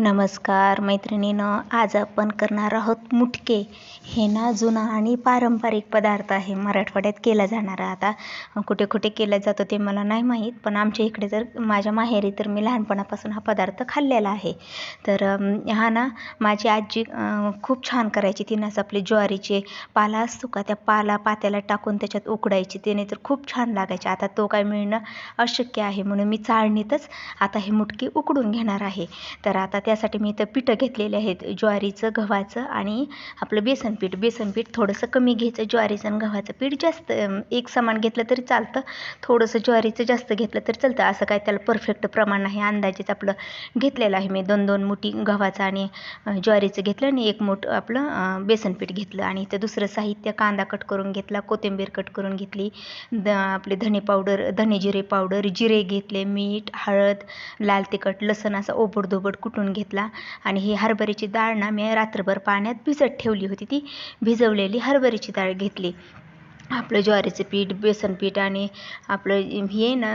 नमस्कार मैत्रिणीनं आज आपण करणार आहोत मुटके. हे ना जुना आणि पारंपरिक पदार्थ आहे मराठवाड्यात केला जाणारा. आता कुठे कुठे केला जातो ते मला नाही माहीत पण आमच्या इकडे तर माझ्या माहेरी तर मी लहानपणापासून हा पदार्थ खाल्लेला आहे. तर हा ना माझी आजी खूप छान करायची. तिनंच आपले ज्वारीचे पाला असतो का त्या पाला पात्याला टाकून त्याच्यात उकडायची. त्याने तर खूप छान लागायचे. आता तो काय मिळणं अशक्य आहे म्हणून मी चाळणीतच आता हे मुटके उकडून घेणार आहे. तर आता त्यासाठी मी इथं पिठं घेतलेले आहेत ज्वारीचं गव्हाचं आणि आपलं बेसन पीठ. बेसन पीठ थोडंसं कमी घ्यायचं ज्वारीचं आणि गव्हाचं पीठ जास्त एक समान घेतलं तरी चालतं. थोडंसं ज्वारीचं जास्त घेतलं तरी चालतं. असं काय त्याला परफेक्ट प्रमाण आहे अंदाजेच आपलं घेतलेलं आहे मी. दोन दोन मुठी गव्हाचं आणि ज्वारीचं घेतलं आणि एक मोठ आपलं बेसन पीठ घेतलं. आणि इथं दुसरं साहित्य कांदा कट करून घेतला कोथिंबीर कट करून घेतली द आपले धने पावडर धने जिरे पावडर जिरे घेतले मीठ हळद लाल तिखट लसण असं ओबडधोबड कुटून घेतलं. घेतला. आणि ही हरभऱ्याची डाळ ना मी रात्रभर पाण्यात भिजत ठेवली होती. ती भिजवलेली हरभऱ्याची डाळ घेतली. आपलं ज्वारीचं पीठ बेसन पीठ आणि आपलं हे ना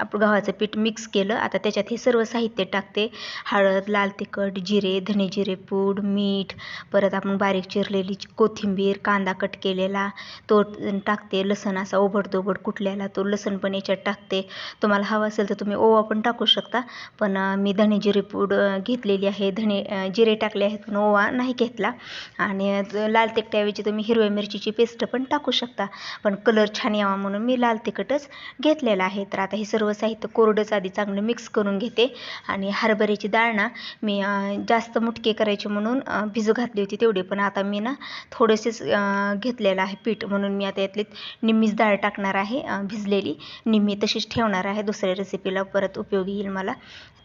आपलं गव्हाचं पीठ मिक्स केलं. आता त्याच्यात हे सर्व साहित्य टाकते. हळद लाल तिखट जिरे धने जिरे पूड मीठ. परत आपण बारीक चिरलेली कोथिंबीर कांदा कट केलेला तो टाकते. लसण असा ओबडदोबड कुटलेला तो लसण पण याच्यात टाकते. तुम्हाला हवा असेल तर तुम्ही ओवा पण टाकू शकता. पण मी धने जिरे पूड घेतलेली आहे. धने जिरे टाकले आहेत पण ओवा नाही घेतला. आणि लाल तिखट्याऐवजी तुम्ही हिरव्या मिरचीची पेस्ट पण टाकू शकता. पण कलर छान यावा म्हणून मी लाल तिखटच घेतलेला आहे. तर आता हे सर्व साहित्य कोरडंच आधी चांगलं मिक्स करून घेते. आणि हरभऱ्याची डाळ ना मी जास्त मुटके करायचे म्हणून भिजू घातली होती तेवढी. पण आता मी ना थोडेसेच घेतलेलं आहे पीठ म्हणून मी आता यातली निम्मीच डाळ टाकणार आहे भिजलेली. निम्मी तशीच ठेवणार आहे. दुसऱ्या रेसिपीला परत उपयोगी येईल मला.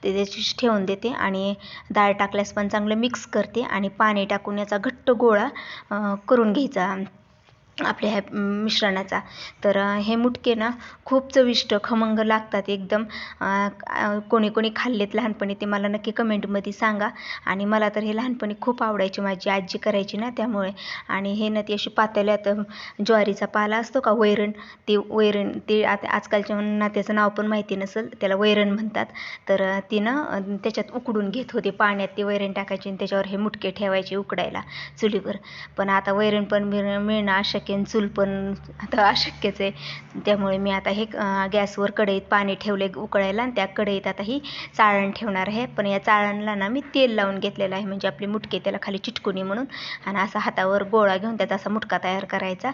ते त्याचीच ठेवून देते. आणि डाळ टाकल्यास पण चांगलं मिक्स करते. आणि पाणी टाकून याचा घट्ट गोळा करून घ्यायचा. आपल्या ह्या मिश्रणाचा. तर हे मुटके ना खूप चविष्ट खमंग लागतात एकदम. कोणी कोणी खाल्लेत लहानपणी ते मला नक्की कमेंटमध्ये सांगा. आणि मला तर हे लहानपणी खूप आवडायचे माझी आजी करायची ना त्यामुळे. आणि हे ना ती अशी पातळ्यात ज्वारीचा पाला असतो का वैरण? ते वैरण ते आता आजकालच्या नात्याचं नाव पण माहिती नसेल त्याला वैरण म्हणतात. तर ती ना त्याच्यात उकडून घेत होते पाण्यात ते वैरण टाकायचे आणि त्याच्यावर हे मुटके ठेवायचे उकडायला चुलीवर. पण आता वैरण पण मिळणं अशक्य शक्य चूल पण आता अशक्यच आहे. त्यामुळे मी आता हे गॅसवर कढईत पाणी ठेवले उकळायला आणि त्या कढईत आता ही चाळण ठेवणार आहे. पण या चाळणला ना मी तेल लावून घेतलेलं आहे म्हणजे आपले मुटके त्याला खाली चिटकुनी म्हणून. आणि असा हातावर गोळा घेऊन त्याचा असा मुटका तयार करायचा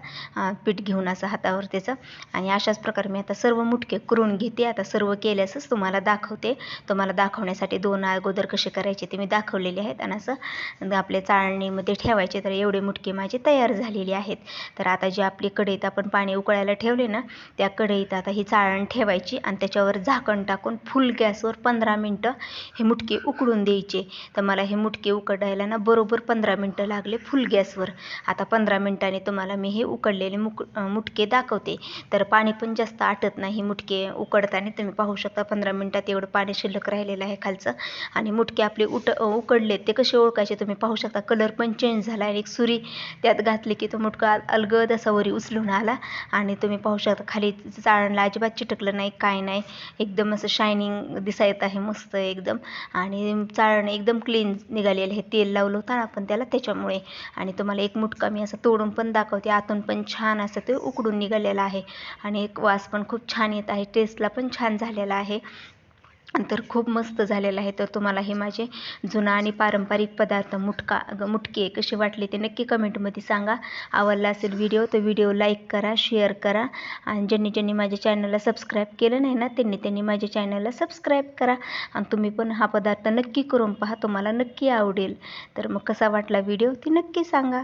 पीठ घेऊन असं हातावर त्याचं. आणि अशाच प्रकारे मी आता सर्व मुटके करून घेते. आता सर्व केल्यासच तुम्हाला दाखवते. तुम्हाला दाखवण्यासाठी दोन अगोदर कसे करायचे ते मी दाखवलेले आहेत. आणि असं आपल्या चाळणीमध्ये ठेवायचे तर एवढे मुटके माझे तयार झालेले आहेत. तर तर आता जी आपली कढईत आपण पाणी उकळायला ठेवले ना त्या कढईत आता ही चाळण ठेवायची आणि त्याच्यावर झाकण टाकून फुल गॅसवर पंधरा मिनटं हे मुटके उकडून द्यायचे. तर मला हे मुटके उकडायला ना बरोबर पंधरा मिनटं लागले फुल गॅसवर. आता पंधरा मिनटाने तुम्हाला मी हे उकडलेले मुक मुटके दाखवते. तर पाणी पण जास्त आटत नाही मुटके उकडताना तुम्ही पाहू शकता पंधरा मिनटात एवढं पाणी शिल्लक राहिलेलं आहे खालचं. आणि मुटके आपले उट उकडले ते कसे ओळखायचे तुम्ही पाहू शकता. कलर पण चेंज झाला आहे एक सुरी त्यात घातली की तो मुटका अलग गद असा वरी उचलून आला. आणि तुम्ही पाहू शकता खाली चाळणला अजिबात चिटकलं नाही काय नाही. एकदम असं शायनिंग दिसायत आहे मस्त एकदम. आणि चाळण एकदम क्लीन निघालेलं आहे. तेल लावलं होतं आपण त्याला त्याच्यामुळे. आणि तुम्हाला एक मुटका मी असं तोडून पण दाखवते. आतून पण छान असं ते उकडून निघालेलं आहे. आणि एक वास पण खूप छान येत आहे. टेस्टला पण छान झालेला आहे. तर खूप मस्त झालेलं आहे. तर तुम्हाला हे माझे जुना आणि पारंपरिक पदार्थ मुटका मुटके कसे वाटले ते नक्की कमेंटमध्ये सांगा. आवडला असेल व्हिडिओ तर व्हिडिओ लाईक करा शेअर करा. आणि ज्यांनी ज्यांनी माझ्या चॅनलला सबस्क्राईब केलं नाही ना त्यांनी त्यांनी माझ्या चॅनलला सबस्क्राईब करा. आणि तुम्ही पण हा पदार्थ नक्की करून पहा तुम्हाला नक्की आवडेल. तर मग कसा वाटला व्हिडिओ ती नक्की सांगा.